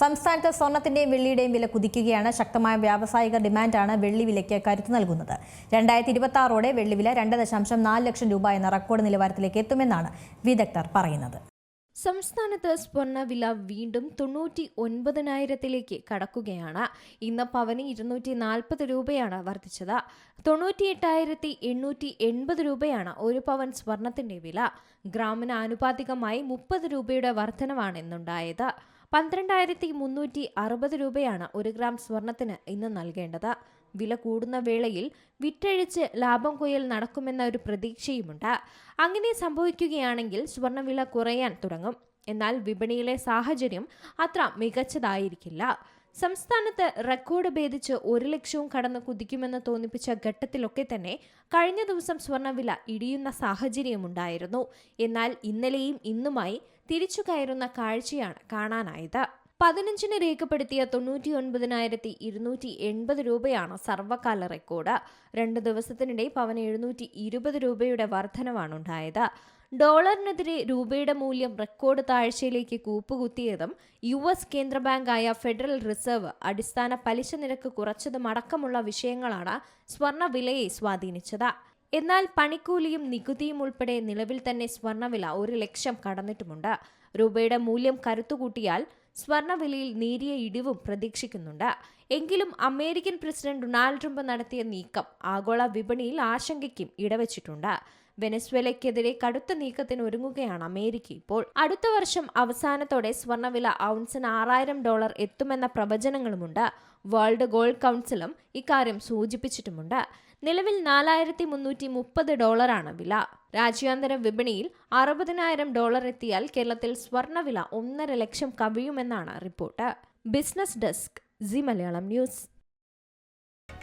സംസ്ഥാനത്ത് സ്വർണത്തിന്റെയും വെള്ളിയുടെയും വില കുതിക്കുകയാണ്. ശക്തമായ വ്യാവസായിക ഡിമാൻഡാണ് വെള്ളി വിലയ്ക്ക് കരുത്ത് നൽകുന്നത്. രണ്ടായിരത്തി ഇരുപത്തി ആറോടെ വെള്ളിവില രണ്ട് ദശാംശം നാല് ലക്ഷം രൂപ എന്ന റെക്കോർഡ് നിലവാരത്തിലേക്ക് എത്തുമെന്നാണ് വിദഗ്ധർ പറയുന്നത്. സംസ്ഥാനത്ത് സ്വർണവില വീണ്ടും തൊണ്ണൂറ്റി ഒൻപതിനായിരത്തിലേക്ക് കടക്കുകയാണ്. ഇന്ന് പവന് ഇരുന്നൂറ്റി നാൽപ്പത് രൂപയാണ് വർദ്ധിച്ചത്. തൊണ്ണൂറ്റി എട്ടായിരത്തി എണ്ണൂറ്റി എൺപത് രൂപയാണ് ഒരു പവൻ സ്വർണത്തിന്റെ വില. ഗ്രാമിന് ആനുപാതികമായി മുപ്പത് രൂപയുടെ വർധനവാണ് ഇന്നുണ്ടായത്. പന്ത്രണ്ടായിരത്തി മുന്നൂറ്റി അറുപത് രൂപയാണ് ഒരു ഗ്രാം സ്വർണത്തിന് ഇന്ന് നൽകേണ്ടത്. വില കൂടുന്ന വേളയിൽ വിറ്റഴിച്ച് ലാഭം കൊയ്യൽ നടക്കുമെന്ന ഒരു പ്രതീക്ഷയുമുണ്ട്. അങ്ങനെ സംഭവിക്കുകയാണെങ്കിൽ സ്വർണവില കുറയാൻ തുടങ്ങും. എന്നാൽ വിപണിയിലെ സാഹചര്യം അത്ര മികച്ചതായിരിക്കില്ല. സംസ്ഥാനത്ത് റെക്കോർഡ് ഭേദിച്ച് ഒരു ലക്ഷവും കടന്ന് കുതിക്കുമെന്ന് തോന്നിപ്പിച്ച ഘട്ടത്തിലൊക്കെ തന്നെ കഴിഞ്ഞ ദിവസം സ്വർണവില ഇടിയുന്ന സാഹചര്യമുണ്ടായിരുന്നു എന്നാൽ ഇന്നലെയും ഇന്നുമായി തിരിച്ചു കയറുന്ന കാഴ്ചയാണ് കാണാനായത്. പതിനഞ്ചിന് രേഖപ്പെടുത്തിയ തൊണ്ണൂറ്റി ഒൻപതിനായിരത്തി ഇരുന്നൂറ്റി എൺപത് രൂപയാണ് സർവകാല റെക്കോർഡ്. രണ്ട് ദിവസത്തിനിടെ പവന് എഴുന്നൂറ്റി ഇരുപത് രൂപയുടെ വർധനവാണ് ഉണ്ടായത് ഡോളറിനെതിരെ രൂപയുടെ മൂല്യം റെക്കോർഡ് താഴ്ചയിലേക്ക് കൂപ്പുകുത്തിയതും യു എസ് കേന്ദ്ര ബാങ്കായ ഫെഡറൽ റിസർവ് അടിസ്ഥാന പലിശ നിരക്ക് കുറച്ചതും അടക്കമുള്ള വിഷയങ്ങളാണ് സ്വർണവിലയെ സ്വാധീനിച്ചത്. എന്നാൽ പണിക്കൂലിയും നികുതിയും ഉൾപ്പെടെ നിലവിൽ തന്നെ സ്വർണവില ഒരു ലക്ഷം കടന്നിട്ടുമുണ്ട്. രൂപയുടെ മൂല്യം കരുത്തുകൂട്ടിയാൽ സ്വർണവിലയിൽ നേരിയ ഇടിവും പ്രതീക്ഷിക്കുന്നുണ്ട്. എങ്കിലും അമേരിക്കൻ പ്രസിഡന്റ് ഡൊണാൾഡ് ട്രംപ് നടത്തിയ നീക്കം ആഗോള വിപണിയിൽ ആശങ്കയ്ക്കും ഇടവച്ചിട്ടുണ്ട്. വെനസ്വേലയ്ക്കെതിരെ കടുത്ത നീക്കത്തിന് ഒരുങ്ങുകയാണ് അമേരിക്ക. ഇപ്പോൾ അടുത്ത വർഷം അവസാനത്തോടെ സ്വർണവില ഔൺസിന് ആറായിരം ഡോളർ എത്തുമെന്ന പ്രവചനങ്ങളുമുണ്ട്. വേൾഡ് ഗോൾഡ് കൗൺസിലും ഇക്കാര്യം സൂചിപ്പിച്ചിട്ടുമുണ്ട്. നിലവിൽ നാലായിരത്തി മുന്നൂറ്റി മുപ്പത് ഡോളറാണ് വില. രാജ്യാന്തര വിപണിയിൽ അറുപതിനായിരം ഡോളർ എത്തിയാൽ കേരളത്തിൽ സ്വർണവില ഒന്നര ലക്ഷം കവിയുമെന്നാണ് report. Business desk Zee Malayalam news.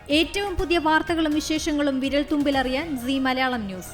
ഏറ്റവും പുതിയ വാർത്തകളും വിശേഷങ്ങളും വിരൽ തുമ്പിലറിയാൻ സി മലയാളം ന്യൂസ്.